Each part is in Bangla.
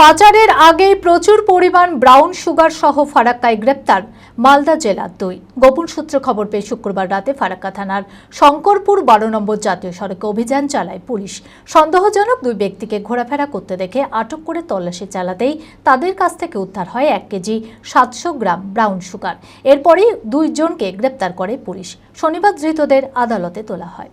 পাচারের আগেই প্রচুর পরিমাণ ব্রাউন সুগার সহ ফারাক্কায় গ্রেপ্তার মালদা জেলার দুই। গোপন সূত্রে খবর পেয়ে শুক্রবার রাতে ফারাক্কা থানার শঙ্করপুর বারো নম্বর জাতীয় সড়কে অভিযান চালায় পুলিশ। সন্দেহজনক দুই ব্যক্তিকে ঘোরাফেরা করতে দেখে আটক করে তল্লাশি চালাতেই তাদের কাছ থেকে উদ্ধার হয় এক কেজি সাতশো গ্রাম ব্রাউন সুগার। এরপরেই দুইজনকে গ্রেপ্তার করে পুলিশ। শনিবার ধৃতদের আদালতে তোলা হয়।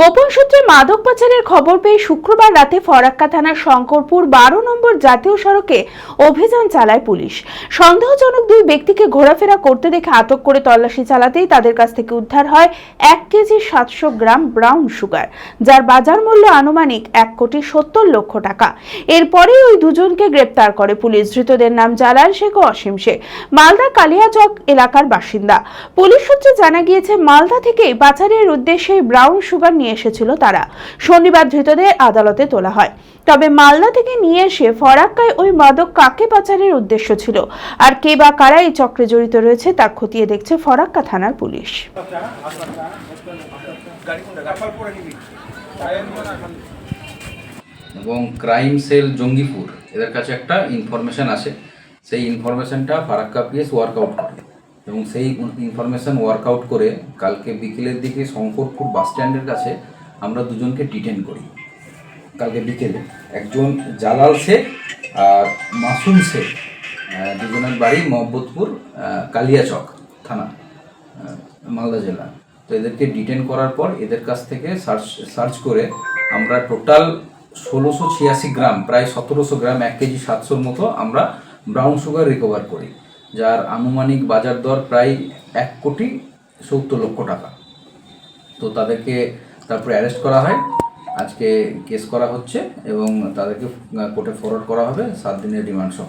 গোপন সূত্রে মাদক পাচারের খবর পেয়ে শুক্রবার রাতে ফরাক্কা থানার শঙ্করপুর বারো নম্বর জাতীয় সড়কে অভিযান চালায় পুলিশ। সন্দেহজনক দুই ব্যক্তিকে ঘোরাফেরা করতে দেখে আটক করে তল্লাশি চালাতেই তাদের কাছ থেকে উদ্ধার হয় এক কেজি সাতশো গ্রাম ব্রাউন সুগার, যার বাজার মূল্য আনুমানিক এক কোটি সত্তর লক্ষ টাকা। এরপরেই ওই দুজনকে গ্রেপ্তার করে পুলিশ। ধৃতদের নাম জালাল শেখ ও অসীম শেখ। মালদা কালিয়াচক এলাকার বাসিন্দা। পুলিশ সূত্রে জানা গিয়েছে, মালদা থেকে পাচারের উদ্দেশ্যে ব্রাউন সুগার নিয়ে এসেছিল তারা। শনিবার ধৃতদের আদালতে তোলা হয়। তবে মালদা থেকে নিয়ে এসে ফরাক্কায় ওই মাদক কাকে পাচারের উদ্দেশ্য ছিল? আর কে বা কারা এই চক্রে জড়িত রয়েছে তা খতিয়ে দেখছে ফরাক্কা থানার পুলিশ। এবং ক্রাইম সেল জঙ্গিপুর, এদের কাছে একটা ইনফরমেশন আসে। সেই ইনফরমেশনটা ফারাক্কা পিএস ওয়ার্কআউট করে এবং সেই ইনফরমেশন ওয়ার্কআউট করে কালকে বিকেলের দিকে শঙ্করপুর বাস স্ট্যান্ডের কাছে আমরা দুজনকে ডিটেন করি। কালকে বিকেলে একজন জালাল শেখ আর মাসুম শেখ দুজনের বাড়ি মোহাম্মদপুর কালিয়াচক থানা মালদা জেলা। তো এদেরকে ডিটেন করার পর এদের কাছ থেকে সার্চ সার্চ করে আমরা টোটাল ষোলোশো ছিয়াশি গ্রাম, প্রায় সতেরোশো গ্রাম, এক কেজি সাতশোর মতো আমরা ব্রাউন সুগার রিকভার করি। যার আনুমানিক বাজার দর প্রায় এক কোটি সত্তর লক্ষ টাকা। তো তাদেরকে তারপরে অ্যারেস্ট করা হয়। আজকে কেস করা হচ্ছে এবং তাদেরকে কোর্টে ফরওয়ার্ড করা হবে। সাত দিনের রিমান্ড সহ।